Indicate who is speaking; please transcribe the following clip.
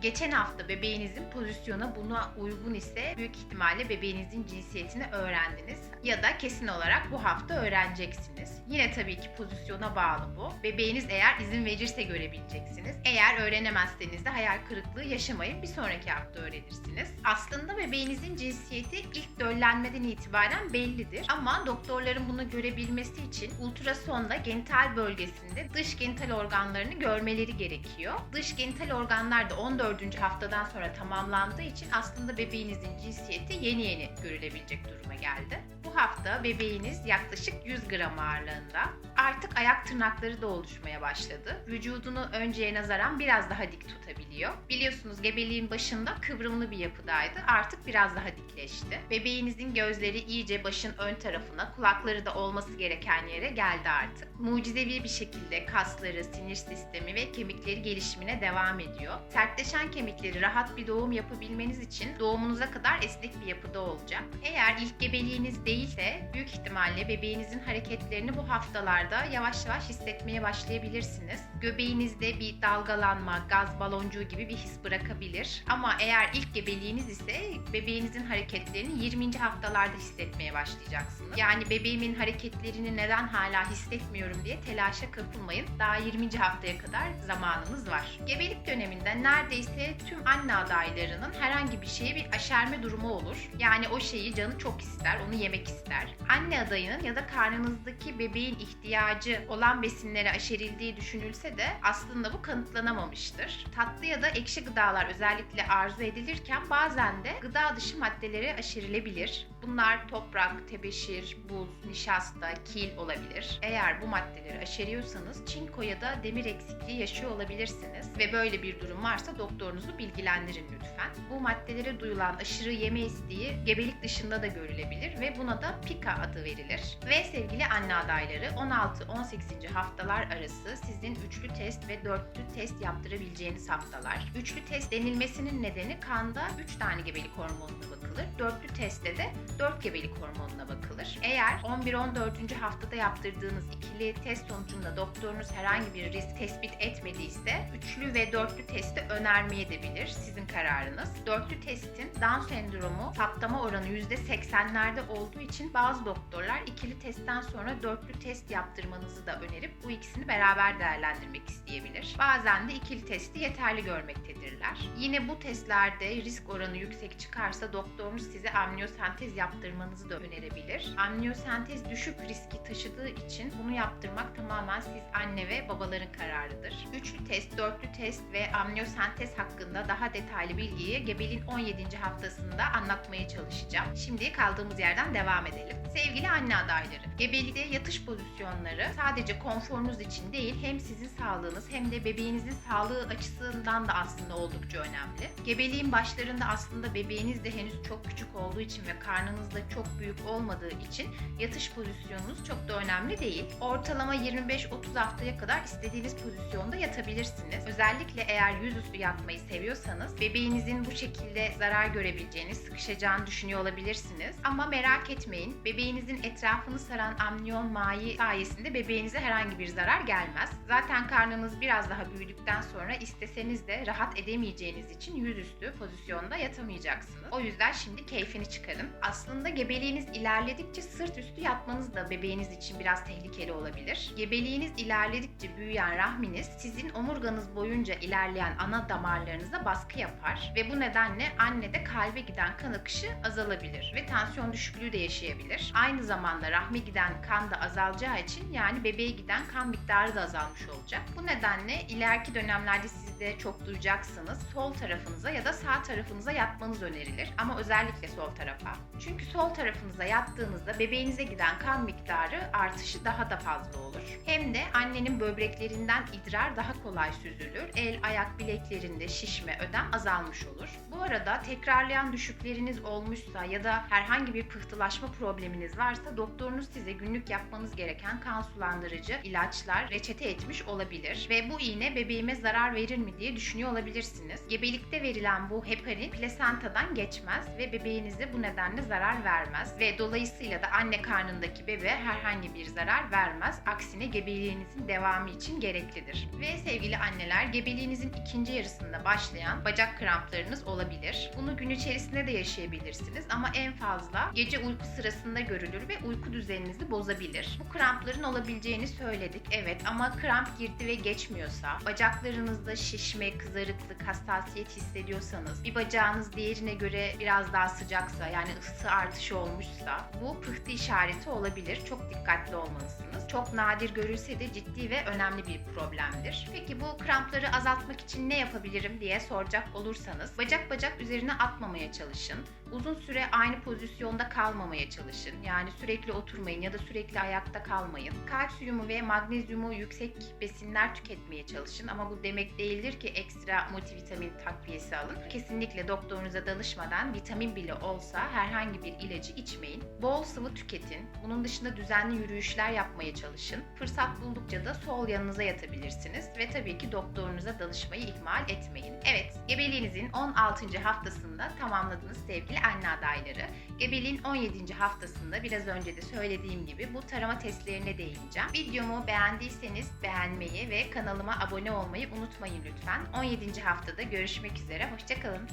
Speaker 1: Geçen hafta bebeğinizin pozisyonu buna uygun ise büyük ihtimalle bebeğinizin cinsiyetini öğrendiniz ya da kesin olarak bu hafta öğreneceksiniz. Yine tabii ki pozisyona bağlı bu. Bebeğiniz eğer izin verirse görebileceksiniz. Eğer öğrenemezseniz de hayal kırıklığı yaşamayın bir sonraki hafta öğrenirsiniz. Aslında bebeğinizin cinsiyeti ilk döllenmeden itibaren bellidir ama doktorların bunu görebilmesi için ultrasonda genital bölgesinde dış genital organlarını görmeleri gerekiyor. Dış genital organlar da 14. haftadan sonra tamamlandığı için aslında bebeğinizin cinsiyeti yeni yeni görülebilecek duruma geldi. Bu hafta bebeğiniz yaklaşık 100 gram ağırlığında. Artık ayak tırnakları da oluşmaya başladı. Vücudunu önceye nazaran biraz daha dik tutabiliyor. Biliyorsunuz gebeliğin başında kıvrımlı bir yapıdaydı. Artık biraz daha dikleşti. Bebeğinizin gözleri iyice başın ön tarafına, kulakları da olması gereken yere geldi artık. Mucizevi bir şekilde kasları, sinir sistemi ve kemikleri gelişimine devam ediyor. Sertleşen kemikleri rahat bir doğum yapabilmeniz için doğumunuza kadar esnek bir yapıda olacak. Eğer ilk gebeliğiniz değilse büyük ihtimalle bebeğinizin hareketlerini bu haftalarda yavaş yavaş hissetmeye başlayabilirsiniz. Göbeğinizde bir dalgalanma, gaz baloncuğu gibi bir his bırakabilir. Ama eğer ilk gebeliğiniz ise bebeğinizin hareketlerini 20. haftalarda hissetmeye başlayacaksınız. Yani bebeğimin hareketlerini neden hala hissetmiyorum diye telaşa kapılmayın. Daha 20. haftaya kadar zamanımız var. Gebelik döneminde neredeyse tüm anne adaylarının herhangi bir şeye bir aşerme durumu olur. Yani o şeyi canı çok ister, onu yemek ister. Anne adayının ya da karnınızdaki bebeğin ihtiyacı olan besinlere aşerildiği düşünülse de aslında bu kanıtlanamamıştır. Tatlı ya da ekşi gıdalar özellikle arzu edilirken bazen de gıda dışı maddelere aşerilebilir. Bunlar toprak, tebeşir, buz, nişasta, kil olabilir. Eğer bu maddeleri aşeriyorsanız çinko ya da demir eksikliği yaşıyor olabilirsiniz ve böyle bir durum varsa doktorunuzu bilgilendirin lütfen. Bu maddelere duyulan aşırı yeme isteği gebelik dışında da görülebilir ve buna da pika adı verilir. Ve sevgili anne adayları 16-18. haftalar arası sizin üçlü test ve dörtlü test yaptırabileceğiniz haftalar. Üçlü test denilmesinin nedeni kanda 3 tane gebelik hormonuna bakılır. Dörtlü testte de 4 gebelik hormonuna bakılır. Eğer 11-14. haftada yaptırdığınız ikili test sonucunda doktorunuz herhangi bir risk tespit etmediyse üçlü ve dörtlü testi önermeyebilir. Sizin kararınız. Dörtlü testin Down sendromu saptama oranı %80'lerde olduğu için bazı doktorlar ikili testten sonra dörtlü test yaptırmanızı da önerip bu ikisini beraber değerlendirmek isteyebilir. Bazen de ikili testi yeterli görmektedirler. Yine bu testlerde risk oranı yüksek çıkarsa doktorunuz size amniyosentez yaptırmanızı da önerebilir. Amniyosentez düşük riski taşıdığı için bunu yaptırmak tamamen siz anne ve babaların kararıdır. Üçlü test, dörtlü test ve amniyosentez hakkında daha detaylı bilgiyi gebeliğin 17. haftasında anlatmaya çalışacağım. Şimdi kaldığımız yerden devam edelim. Sevgili anne adayları, gebelikte yatış pozisyonları sadece konforunuz için değil hem sizin sağlığınız hem de bebeğinizin sağlığı açısından da aslında oldukça önemli. Gebeliğin başlarında aslında bebeğiniz de henüz çok küçük olduğu için ve karnınızda çok büyük olmadığı için yatış pozisyonunuz çok da önemli değil. Ortalama 25-30 haftaya kadar istediğiniz pozisyonda yatabilirsiniz. Özellikle eğer yüzüstü yatmayı seviyorsanız bebeğinizin bu şekilde zarar görebileceğini, sıkışacağını düşünüyor olabilirsiniz. Ama merak etmeyin. Bebeğinizin etrafını saran amniyon mayi sayesinde bebeğinize herhangi bir zarar gelmez. Zaten karnınız biraz daha büyüdükten sonra isteseniz de rahat edemeyeceğiniz için yüzüstü pozisyonda yatamayacaksınız. O yüzden şimdi keyfini çıkarın. Aslında gebeliğiniz ilerledikçe sırt üstü yatmanız da bebeğiniz için biraz tehlikeli olabilir. Gebeliğiniz ilerledikçe büyüyen rahminiz sizin omurganız boyunca ilerleyen ana damarlarınıza baskı yapar ve bu nedenle annede kalbe giden kan akışı azalabilir ve tansiyon düşüklüğü de yaşayabilir. Aynı zamanda rahme giden kan da azalacağı için yani bebeğe giden kan miktarı da azalmış olacak. Bu nedenle ileriki dönemlerde siz de çok duyacaksınız. Sol tarafınıza ya da sağ tarafınıza yatmanız önerilir ama özellikle sol tarafa. Çünkü sol tarafınıza yattığınızda bebeğinize giden kan miktarı artışı daha da fazla olur. Hem de annenin böbreklerinden idrar daha kolay süzülür. El, ayak bileklerinde şişme, ödem azalmış olur. Bu arada tekrarlayan düşükleriniz olmuşsa ya da herhangi bir pıhtılaşma probleminiz varsa doktorunuz size günlük yapmanız gereken kan sulandırıcı ilaçlar reçete etmiş olabilir ve bu iğne bebeğime zarar verir mi diye düşünüyor olabilirsiniz. Gebelikte verilen bu heparin plasentadan geçmez ve bebeğinize bu nedenle zarar zarar vermez ve dolayısıyla da anne karnındaki bebeğe herhangi bir zarar vermez. Aksine gebeliğinizin devamı için gereklidir. Ve sevgili anneler gebeliğinizin ikinci yarısında başlayan bacak kramplarınız olabilir. Bunu gün içerisinde de yaşayabilirsiniz ama en fazla gece uyku sırasında görülür ve uyku düzeninizi bozabilir. Bu krampların olabileceğini söyledik evet ama kramp girdi ve geçmiyorsa, bacaklarınızda şişme, kızarıklık, hassasiyet hissediyorsanız, bir bacağınız diğerine göre biraz daha sıcaksa yani ısı artışı olmuşsa bu pıhtı işareti olabilir. Çok dikkatli olmalısınız. Çok nadir görülse de ciddi ve önemli bir problemdir. Peki bu krampları azaltmak için ne yapabilirim diye soracak olursanız bacak bacak üzerine atmamaya çalışın. Uzun süre aynı pozisyonda kalmamaya çalışın. Yani sürekli oturmayın ya da sürekli ayakta kalmayın. Kalsiyumu ve magnezyumu yüksek besinler tüketmeye çalışın ama bu demek değildir ki ekstra multivitamin takviyesi alın. Kesinlikle doktorunuza danışmadan vitamin bile olsa herhangi bir ilacı içmeyin. Bol sıvı tüketin. Bunun dışında düzenli yürüyüşler yapmaya çalışın. Fırsat buldukça da sol yanınıza yatabilirsiniz ve tabii ki doktorunuza danışmayı ihmal etmeyin. Evet, gebeliğinizin 16. haftasında tamamladınız sevgili anne adayları. Gebeliğin 17. haftasında biraz önce de söylediğim gibi bu tarama testlerine değineceğim. Videomu beğendiyseniz beğenmeyi ve kanalıma abone olmayı unutmayın lütfen. 17. haftada görüşmek üzere, hoşçakalın.